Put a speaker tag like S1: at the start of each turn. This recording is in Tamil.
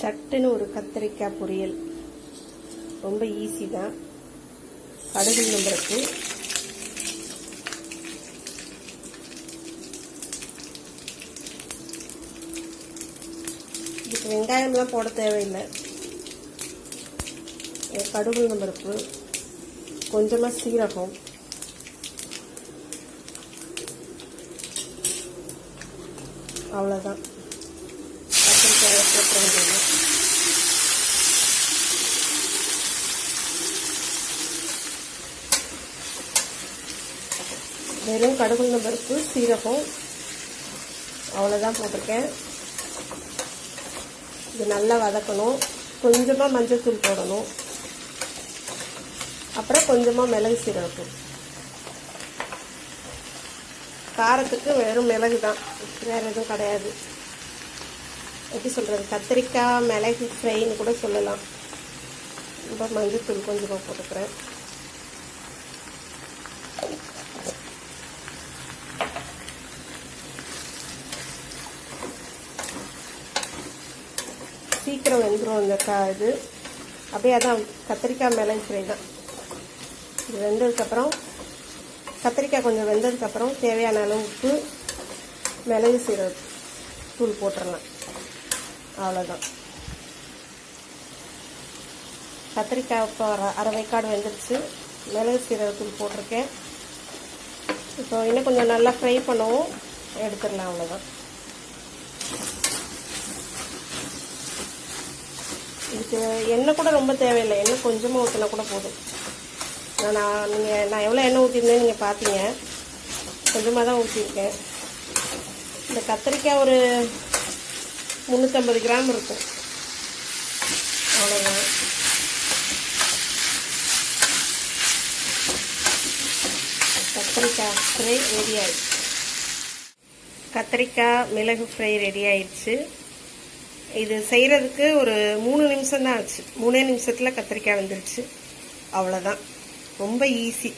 S1: சட்டுன்னு ஒரு கத்திரிக்காய் பொரியல். ரொம்ப ஈஸி தான். கடுகு நம்பருக்கு. இதுக்கு வெங்காயம்லாம் போட தேவையில்லை. கடுகு நம்பருக்கு. கொஞ்சமாக சீரகம். அவ்வளோதான் கத்திரிக்காயை போட்டுற வெறும் கடுகுள்ள பருப்பு சீரகம். அவ்வளோதான் போட்டிருக்கேன். இது நல்லா வதக்கணும். கொஞ்சமாக மஞ்சத்தூள் போடணும். அப்புறம் கொஞ்சமாக மிளகு சீரகம். காரத்துக்கு வெறும் மிளகு தான் வேறு எதுவும் கிடையாது. எப்படி சொல்கிறது கத்திரிக்காய் மிளகு ஃப்ரைன்னு கூட சொல்லலாம். ரொம்ப மஞ்சத்தூள் கொஞ்சமாக போட்டுக்கிறேன். சீக்கிரம் வெந்துடும் இந்த கா இது. அப்படியே அதான் கத்திரிக்காய் மிளகு ஃப்ரை தான். இது வெந்ததுக்கப்புறம் கத்திரிக்காய் கொஞ்சம் வெந்ததுக்கப்புறம் தேவையான அளவு உப்பு மிளகு சீரக தூள் போட்டுடலாம் அவ்வளோதான் கத்திரிக்காய் இப்போ அரை அரை வைக்காடு வெந்துருச்சு. மிளகு சீரகத்தூள் போட்டிருக்கேன். இப்போ இன்னும் கொஞ்சம் நல்லா ஃப்ரை பண்ணவும். எடுத்துடலாம் அவ்வளோதான் எண்ணெய் கூட ரொம்ப தேவையில்லை. எண்ணெய் கொஞ்சமாக ஊற்றினா கூட போதும். நான் நீங்கள் நான் எவ்வளோ எண்ணெய் ஊற்றிருந்தேன்னு நீங்கள் பார்த்தீங்க கொஞ்சமாக தான் ஊற்றிருக்கேன் இந்த கத்திரிக்காய் ஒரு முந்நூற்றம்பது கிராம் இருக்கும். அவ்வளோதான் கத்திரிக்காய் ஃப்ரை ரெடி ஆயிடுச்சு. கத்திரிக்காய் மிளகு ஃப்ரை ரெடி ஆயிடுச்சு. இது செய்கிறதுக்கு ஒரு மூணு நிமிஷம் தான் ஆச்சு. மூணே நிமிஷத்தில் கத்திரிக்காய் வந்துருச்சு. அவ்வளோதான் ரொம்ப ஈஸி